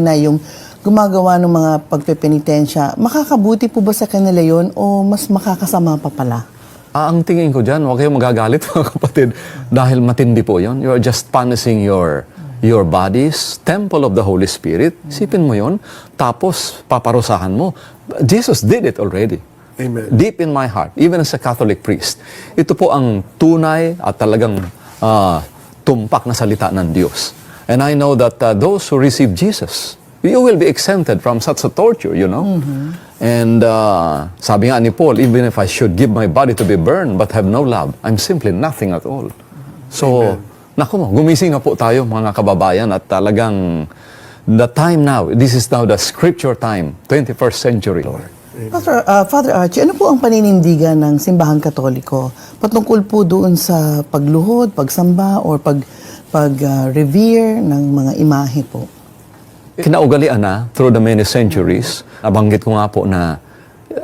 na yung gumagawa ng mga pagpepenitensya, makakabuti po ba sa kanila yon o mas makakasama pa pala? Ah, ang tingin ko dyan, huwag kayong magagalit mga kapatid dahil matindi po yon. You are just punishing your your bodies, temple of the Holy Spirit. Isipin mo yon. Tapos paparusahan mo. Jesus did it already. Amen. Deep in my heart, even as a Catholic priest. Ito po ang tunay at talagang ah, tumpak na salita ng Diyos. And I know that uh, those who receive Jesus, you will be exempted from such a torture, you know? And uh, sabi nga ni Paul, even if I should give my body to be burned but have no love, I'm simply nothing at all. So, naku mo, gumising na po tayo mga kababayan at talagang the time now, this is now the scripture time, 21st century. Father, uh, Father Archie, ano po ang paninindigan ng Simbahang Katoliko patungkol po doon sa pagluhod, pagsamba, or pag, pag-revere ng mga imahe po? Kinaugalian na through the many centuries. Nabanggit ko nga po na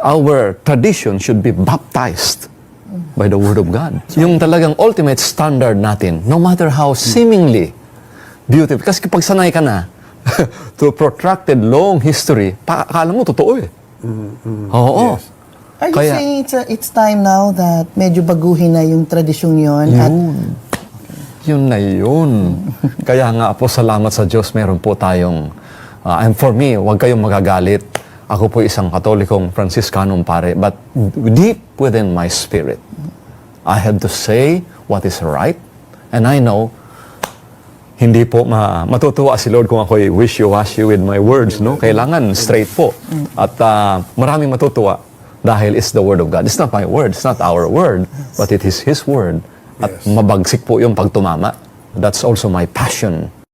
our tradition should be baptized by the Word of God. Yung talagang ultimate standard natin, no matter how seemingly beautiful. Kasi kapag sanay ka na to protracted long history, pa, akala mo totoo eh. Oo. Are you Kaya- saying it's, uh, it's time now that medyo baguhin na yung tradisyong yon at Yun na yun. Kaya nga po, salamat sa Diyos, meron po tayong, uh, and for me, huwag kayong magagalit. Ako po isang katolikong Franciscanong pare, but deep within my spirit, I have to say what is right, and I know, hindi po ma matutuwa si Lord kung ako'y wish-washy with my words, no? Kailangan straight po. At uh, maraming matutuwa dahil it's the Word of God. It's not my word, it's not our word, but it is His word. At Yes. mabagsik po yung pagtumama. That's also my passion